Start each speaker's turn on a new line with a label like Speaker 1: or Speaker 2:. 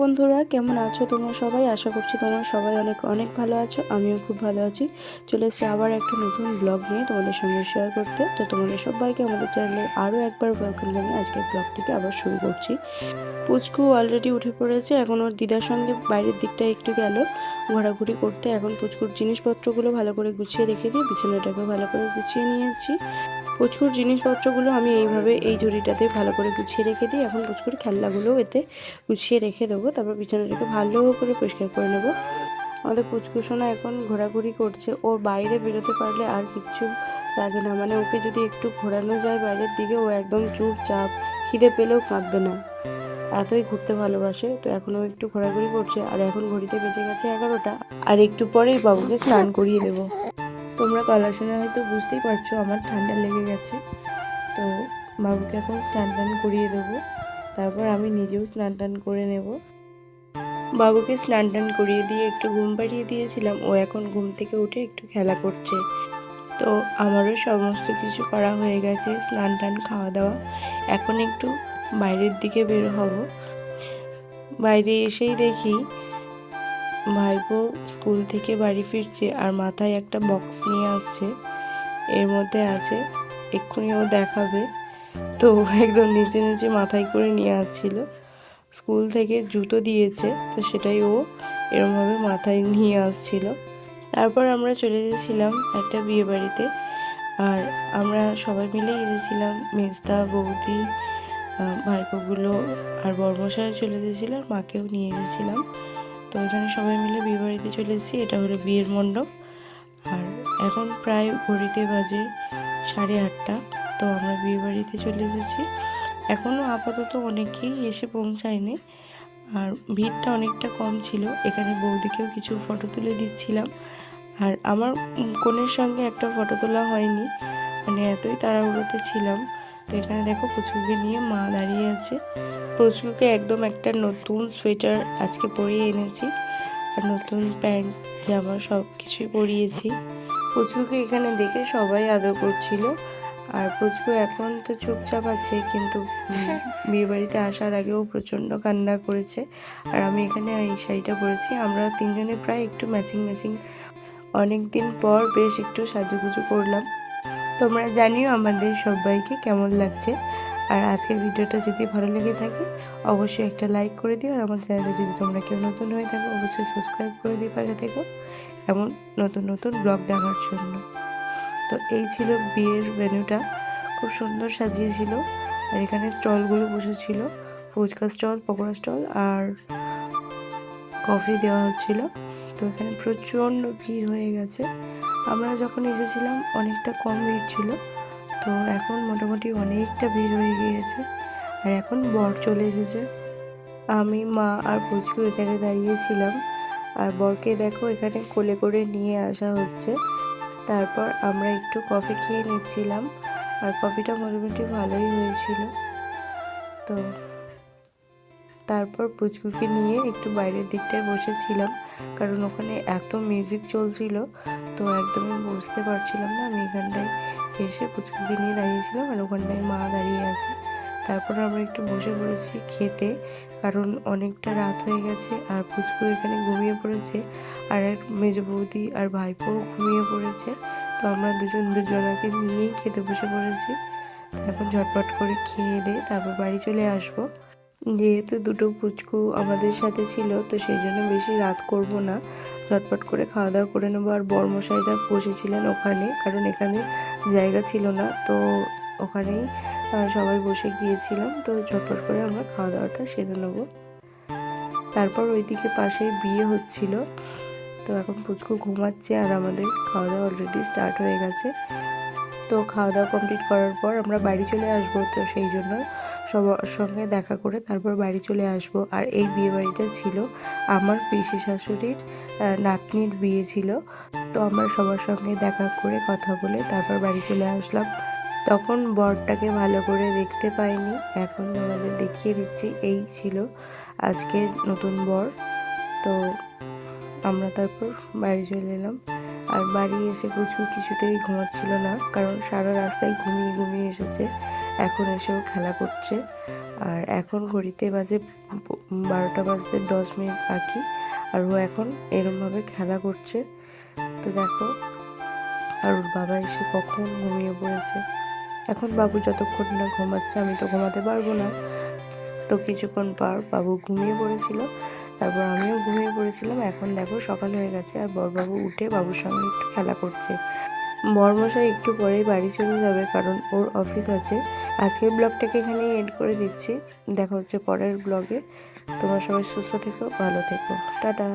Speaker 1: বন্ধুরা, কেমন আছো তোমরা সবাই? আশা করছি তোমরা সবাই অনেক অনেক ভালো আছো। আমিও খুব ভালো আছি। চলে এসেছি আবার একটা নতুন ব্লগ নিয়ে তোমাদের সঙ্গে শেয়ার করতে। তো তোমাদের সবাইকে আমাদের চ্যানেলে আরও একবার ওয়েলকাম জানিয়ে আজকের ব্লগটিকে আবার শুরু করছি। পুচকু অলরেডি উঠে পড়েছে। এখন ওর দিদার সঙ্গে বাইরের দিকটা একটু গেল। ঘোরাঘুরি করতে। এখন পুচকুর জিনিসপত্রগুলো ভালো করে গুছিয়ে রেখে দিয়ে বিছানাটাকে ভালো করে গুছিয়ে নিয়েছি। প্রচুর জিনিসপত্রগুলো আমি এইভাবে এই ঝুড়িটাতে ভালো করে গুছিয়ে রেখে দিই। এখন প্রচুর খেলনাগুলোও এতে গুছিয়ে রেখে দেবো। তারপর বিছানাটাকে ভালো করে পরিষ্কার করে নেব। আমাদের পুচকুসোনা এখন ঘোরাঘুরি করছে। ওর বাইরে বেরোতে পারলে আর কিচ্ছু লাগে না। মানে ওকে যদি একটু ঘোরানো যায় বাইরের দিকে, ও একদম চুপচাপ, খিদে পেলেও কাঁদবে না। এতই ঘুরতে ভালোবাসে। তো এখন ও একটু ঘোরাঘুরি করছে। আর এখন ঘড়িতে বেঁচে গেছে এগারোটা। আর একটু পরেই বাবুকে স্নান করিয়ে দেবো। তোমরা গলা শুনে হয়তো বুঝতেই পারছ, আমার ঠান্ডা লেগে গেছে। তো বাবুকে এখন স্নান টান করিয়ে দেবো। তারপর আমি নিজেও স্নান টান করে নেব। বাবুকে স্নান টান করিয়ে দিয়ে একটু ঘুম পাড়িয়ে দিয়েছিলাম। ও এখন ঘুম থেকে উঠে একটু খেলা করছে। তো আমারও সমস্ত কিছু করা হয়ে গেছে, স্নান টান, খাওয়া দাওয়া। এখন একটু বাইরের দিকে বের হব। বাইরে এসেই দেখি ভাইপো স্কুল থেকে বাড়ি ফিরছে আর মাথায় একটা বক্স নিয়ে আসছে। এর মধ্যে আছে, এক্ষুনি ও দেখাবে। তো একদম নিচে নিচে মাথায় করে নিয়ে আসছিল। স্কুল থেকে জুতো দিয়েছে, তো সেটাই ও এরমভাবে মাথায় নিয়ে আসছিল। তারপর আমরা চলে গেছিলাম একটা বিয়ে বাড়িতে। আর আমরা সবাই মিলে এসেছিলাম মেজদা, বৌদি ভাইপোগুলো আর বর্মশায় চলে আর মাকেও নিয়ে এসেছিলাম তো এখানে সবাই মিলে বিয়ে বাড়িতে চলে এসেছি। এটা হলো বিয়ের মণ্ডপ। আর এখন প্রায় ঘড়িতে বাজে সাড়ে আটটা। তো আমরা বিয়ে বাড়িতে চলে এসেছি। এখনও আপাতত অনেকেই এসে পৌঁছায়নি। আর ভিড়টা অনেকটা কম ছিল। এখানে বৌদিকেও কিছু ফটো তুলে দিচ্ছিলাম। আর আমার কনের সঙ্গে একটা ফটো তোলা হয়নি। মানে এতই তাড়াহুড়োতে ছিলাম। তো এখানে দেখো পুচকুকে নিয়ে মা দাঁড়িয়ে আছে। পুচকুকে একদম একটা নতুন সোয়েটার আজকে পরিয়ে এনেছি আর নতুন প্যান্ট, জামা সব কিছুই পরিয়েছি। পুচকুকে এখানে দেখে সবাই আদর করছিল। আর পুচকু এখন তো চুপচাপ আছে, কিন্তু বিয়েবাড়িতে আসার আগেও প্রচণ্ড কান্না করেছে। আর আমি এখানে এই শাড়িটা পরেছি। আমরা তিনজনে প্রায় একটু ম্যাচিং ম্যাচিং অনেক দিন পর বেশ একটু সাজুগুজু করলাম। তোমরা জানিও আমাদের সবাইকে কেমন লাগছে। আর আজকের ভিডিওটা যদি ভালো লেগে থাকে, অবশ্যই একটা লাইক করে দিও। আর আমার চ্যানেলে যদি তোমরা কেউ নতুন হয়ে থাকো, অবশ্যই সাবস্ক্রাইব করে দিও পাশে থেকো। এমন নতুন নতুন ব্লগ দেখার জন্য। তো এই ছিল বিয়ের ভেন্যুটা খুব সুন্দর সাজিয়েছিল। আর এখানে স্টলগুলো বসেছিল। ফুচকা স্টল, পকোড়া স্টল আর কফি দেওয়া হচ্ছিল। তো এখানে প্রচণ্ড ভিড় হয়ে গেছে। আমরা যখন এসেছিলাম, অনেকটা কম ভিড় ছিল। তো এখন মোটামুটি অনেকটা ভিড় হয়ে গিয়েছে। আর এখন বর চলে এসেছে। আমি, মা আর পুচকু এখানে দাঁড়িয়েছিলাম আর বরকে দেখো, এখানে কোলে করে নিয়ে আসা হচ্ছে। তারপর আমরা একটু কফি খেয়ে নিচ্ছিলাম। আর কফিটা মোটামুটি ভালোই হয়েছিল। তো তারপর পুচকুকে নিয়ে একটু বাইরের দিকটায় বসেছিলাম। কারণ ওখানে এত মিউজিক চলছিল। তো একদমই বুঝতে পারছিলাম না। আমি এখানটায় এসে পুচকুকে নিয়ে দাঁড়িয়েছিলাম আর ওখানটায় মা দাঁড়িয়ে আছে। তারপর আমরা একটু বসে পড়েছি খেতে, কারণ অনেকটা রাত হয়ে গেছে আর পুচকু এখানে ঘুমিয়ে পড়েছে আর এক মেজ বৌদি আর ভাইপোও ঘুমিয়ে পড়েছে। তো আমরা দুজন দুজনাকে নিয়েই খেতে বসে পড়েছি। এখন ঝটপট করে খেয়ে দিয়ে তারপর বাড়ি চলে আসব। যেহেতু দুটো পুচকু আমাদের সাথে ছিল, তো সেই জন্য বেশি রাত করব না। ঝটপট করে খাওয়া দাওয়া করে নেব। আর বর্মশাইরা বসেছিলেন ওখানে, কারণ এখানে জায়গা ছিল না, তো ওখানেই সবাই বসে গিয়েছিলাম। তো ঝটপট করে আমরা খাওয়া দাওয়াটা সেরে নেব। তারপর ওইদিকে পাশে বিয়ে হচ্ছিল। তো এখন পুচকু ঘুমাচ্ছে আর আমাদের খাওয়া দাওয়া অলরেডি স্টার্ট হয়ে গেছে। তো খাওয়া দাওয়া কমপ্লিট করার পর আমরা বাড়ি চলে আসব, তো সেই জন্য সবার সঙ্গে দেখা করে তারপর বাড়ি চলে আসব। আর এই বিয়ে বাড়িটা ছিল আমার পিসি শাশুড়ির নাতনির বিয়ে ছিল। তো আমরা সবার সঙ্গে দেখা করে কথা বলে তারপর বাড়ি চলে আসলাম। তখন বরটাকে ভালো করে দেখতে পাইনি। এখন তোমাদের দেখিয়ে দিচ্ছি, এই ছিল আজকের নতুন বর। তো আমরা তারপর বাড়ি চলে এলাম। আর বাড়ি এসে প্রচুর কিছুতেই ঘুমাচ্ছিল না, কারণ সারা রাস্তায় ঘুমিয়ে ঘুমিয়ে এসেছে। এখন এসেও খেলা করছে। আর এখন ঘড়িতে বাজে বারোটা বাজতে দশ মিনিট বাকি। আর ও এখন এরমভাবে খেলা করছে। তো দেখো, আর ওর বাবা এসে কখন ঘুমিয়ে পড়েছে। এখন বাবু যতক্ষণ না ঘুমাচ্ছে, আমি তো ঘুমাতে পারব না। তো কিছুক্ষণ পর বাবু ঘুমিয়ে পড়েছিল। তারপর আমিও ঘুমিয়ে পড়েছিলাম। এখন দেখো সকাল হয়ে গেছে, আর বরবাবু উঠে বাবুর সঙ্গে একটু খেলা করছে। বরমশাই একটু পরেই বাড়ি চলে যাবে কারণ ওর অফিস আছে। আজকের ব্লগটাকে এখানেই এড করে দিচ্ছি। দেখা হচ্ছে পরের ব্লগে। তোমার সবাই সুস্থ থেকো, ভালো থেকো। টাটা।